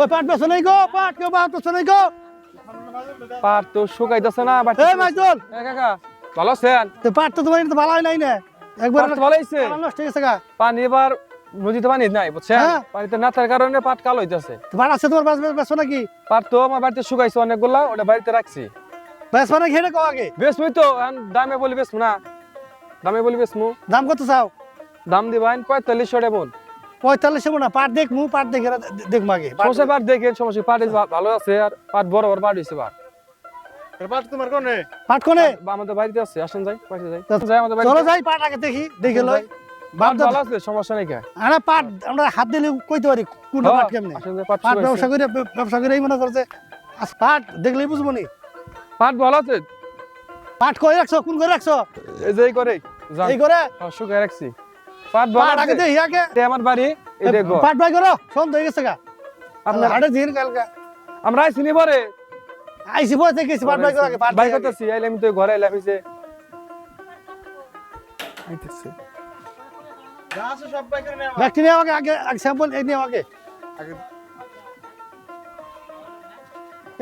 ওই পাট বেছো নাই গো পাট কেউ পাট বেছো নাই গো। পাট তো শুকাইতেছে না বাড়তি এই এ কাকা ভালো আছেন? তো পাট তো তোমার তো ভালো হয় নাই না। একবার ভালো হইছে। নষ্ট হয়ে গেছে গা। পানি এবার নদীতে পানি নাই বুঝছেন? হ্যাঁ। পানিতে না থাকার কারণে পাট কালো হইতেছে। পাট আছে তোমার বাস বেছো নাকি পাট তো আমার বাড়িতে শুকাইছে অনেকগুলা ওটা বাড়িতে রাখছি। বেশ মানে ঘেরে কো আগে? বেসমুই তো দামে বলি বেসমু না। দামে বলি বেসমু দাম কত চাও? দাম দিবাইন পঁয়তাল্লিশশো টাকা পঁয়তাল্লিশে মনে হয়। পাট দেখমু পাট দেখে দেখব আগে। সমস্যা পাট দেখেন সমস্যা পাট ভালো আছে আর পাট বড় বড় পাট হয়েছে পাট। পাট তোমার কোনে? পাট কোনে? বা আমাদের বাড়িতে আছে আসেন যাই বাড়িতে যাই। যাই আমাদের চলো যাই পাট আগে দেখি দেখে লই। বাপ ভালো আছে সমস্যা নেই কা? আমরা পাট আমরা হাত দিলে কইতে পারি কোন হ্যাঁ, পাট কেমনে? ব্যবসা করে ব্যবসা মনে করছে আজ পাট দেখলেই বুঝব নি। পাট ভালো আছে? পাট কই রাখছো? কোন করে রাখছো? এই যে এই করে। এই করে হ্যাঁ, শুকাই রাখছি। পাট আগে দেখি আগে এটা আমার বাড়ি এই দেখো। পাট করো গেছে গা। আপনার দিন কালকা আমরা আইসি নি পরে। বসে গেছি পাট আগে পাট করতেছি আইলে আমি তো ঘরে এই আইতেছে। সব নেওয়া। ব্যক্তি নিয়ে আগে আগে স্যাম্পল এই নিয়ে আগে। আগে।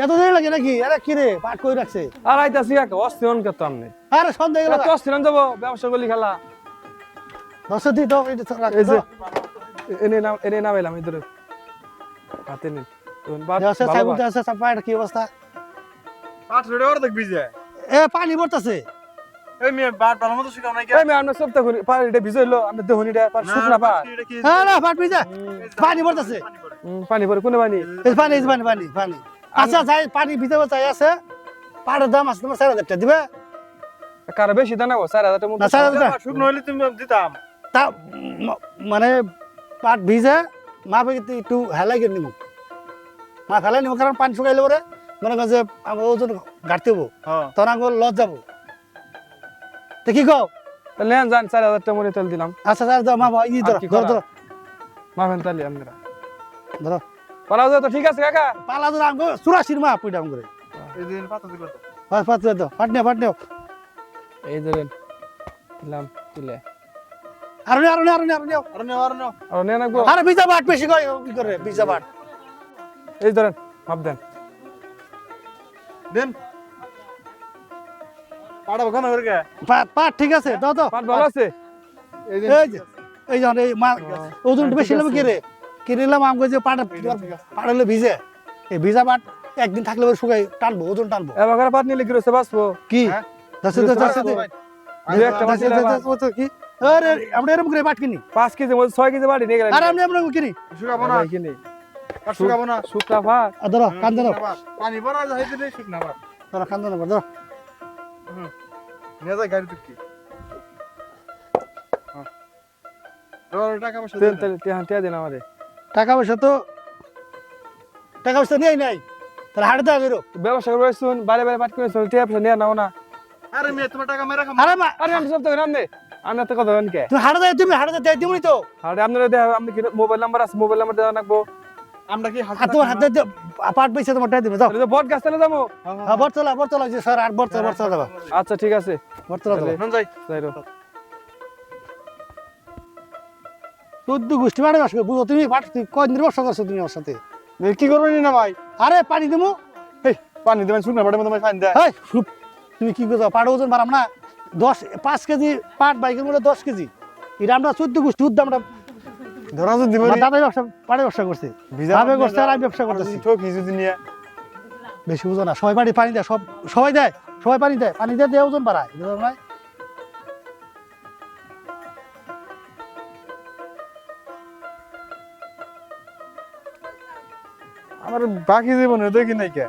এত দেরি লাগে নাকি? আরে কি রে পাট কই রাখছে? আর আইতাছি এক অস্থিরন করতাম আরে সন্ধ্যা হয়ে গেল তো অস্থিরন যাব ব্যবসা করলি খেলা। দশ এটা এই যে এনে নাম এনে নাম এলাম ইধরে হাতে নিন কি অবস্থা পাট রেডি অর্ধেক ভিজে এ পানি পড়তেছে এই মেয়ে বাট ভালো মতো শিখাও নাই কে এই মে আমরা সব তখন পার এটা ভিজইলো আমরা দেখুন এটা পার শুকনা পা হ্যাঁ না পাট ভিজে পানি পড়তেছে পানি পড়ে। পানি পানি এই পানি এই পানি পানি পানি আচ্ছা যাই পানি ভিতরে চাই আছে পাটের দাম আছে তোমার চার হাজার টাকা দিবে কার বেশি দানা গো চার হাজার টাকা শুকনো হইলে তুমি দিতাম তা মানে পাট ভিজে মা পেকে একটু হেলাই করে নিব মা ফেলাই নিব কারণ পানি শুকাইলে পরে মনে করেন যে আমার ওজন ঘাটতে হব হ্যাঁ। তখন আমার লজ যাব তো কি কও? তাহলে যান চার হাজার টাকা মনে তেল দিলাম। আচ্ছা স্যার দাও মা বাবা, ই ধরো ধরো? ধরো। মাফেন তাহলে আপনারা। ধরো। পালাও তো ঠিক আছে কাকা। পালা ধরো আমগো চুরাশির মা পুইটা আম করে এই দিন পাতা দিল তো হয় পাত দাও পাট নিও এই ধরেন দিলাম তুলে আর নিও আর বিজা বাট বেশি কি করে বিজা বাট। এই ধরেন মাপ দেন। দেন। পাড়া ওখানে গে পাট পাট ঠিক আছে দাও তো পাট ভালো আছে? এই যে। এই যে এই মা ওজন বেশি নেবে কি রে কিনে নিলাম আমগো যে পাট পাট ভিজে। এই ভিজা পাট একদিন থাকলে পরে শুকাই টানবো ওজন টানবো। এবার পাট নিলে কি রয়েছে? বাঁচবো। কি? কি? আরে আমরা এরকম করে পাট কিনি। পাঁচ কেজি মধ্যে ছয় কেজি বাড়ি নিয়ে গেলেন। আরে আমরা আমরা কিনি। শুকাবো না। কিনি। শুকাবো না। শুকনা পাট আর ধরো কান ধরো শুকনা পাট। পানি ভরা যায় দিলে শুকনা পাট ধরো কান ধরো। ধরো নিয়ে যায় গাড়ি তুকি হ্যাঁ। টাকা পয়সা তেল দেন। আমারে টাকা পয়সা তো টাকা পয়সা নিয়ে নাই। তাহলে হাটে দেওয়া বেরো ব্যবসা করে শুন বারে বারে পাট করে শুন টিয়া পয়সা নিয়ে নাও না। আরে মেয়ে তোমার টাকা মেরে খাম আরে আরে আমি সব তো নাম দে। আমি তো কথা বলেন কে? তুমি হাটে দেয় তুমি হাটে দেয় দিবনি তো। আরে আপনারা দেখ আপনি কি মোবাইল নাম্বার আছে মোবাইল নাম্বার দেওয়া রাখব আমরা কি হাত আর তোমার হাতে পাট পয়সা তোমার টাকা দিবে যাও। বট গাছ তাহলে যাব। হ্যাঁ বর্তলা বর্তলা যে স্যার আট বর্তলা বর্তলা দেবা আচ্ছা ঠিক আছে। বর্তলা দেবা নন যাই। যাই রো। চোদ্দ গোষ্ঠী মানে বাস বুঝো তুমি পাট তুমি কয়দিন ব্যবসা করছ তুমি আমার সাথে? কি করবেন না ভাই। আরে পানি দেবো এই পানি দেবেন শুকনা পাটের মধ্যে পানি দেয় তুমি কি করছ? পাট ওজন বাড়াম না? দশ পাঁচ কেজি পাট বাইকের মধ্যে দশ কেজি। এটা আমরা চোদ্দ গোষ্ঠী উদ্য আমরা ধরা যদি দাদাই ব্যবসা পাড়ে ব্যবসা করছে। ভাবে করছে আর আমি ব্যবসা করতেছি। ঠকি যদি নিয়ে বেশি বুঝো না সবাই বাড়ি পানি দেয় সব সবাই দেয় সবাই পানি দেয় পানি দিয়ে দিয়ে ওজন বাড়ায় বুঝো না আমার বাকি জীবনে দেখি নাই কে।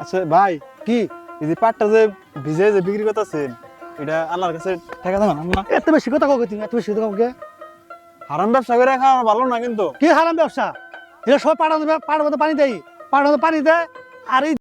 আচ্ছা ভাই। কি? এই যে পাটটা যে ভিজে যে বিক্রি করতেছে এটা আল্লাহর কাছে ঠেকা যাবে না? এত বেশি কথা কাউকে তুমি এত বেশি কথা কাউকে? হারাম ব্যবসা করে খাওয়া ভালো না কিন্তু। কি হারাম ব্যবসা? এটা সব মধ্যে পাড়ার মধ্যে পানি দেয়। পাড়ার মধ্যে পানি দেয় আর এই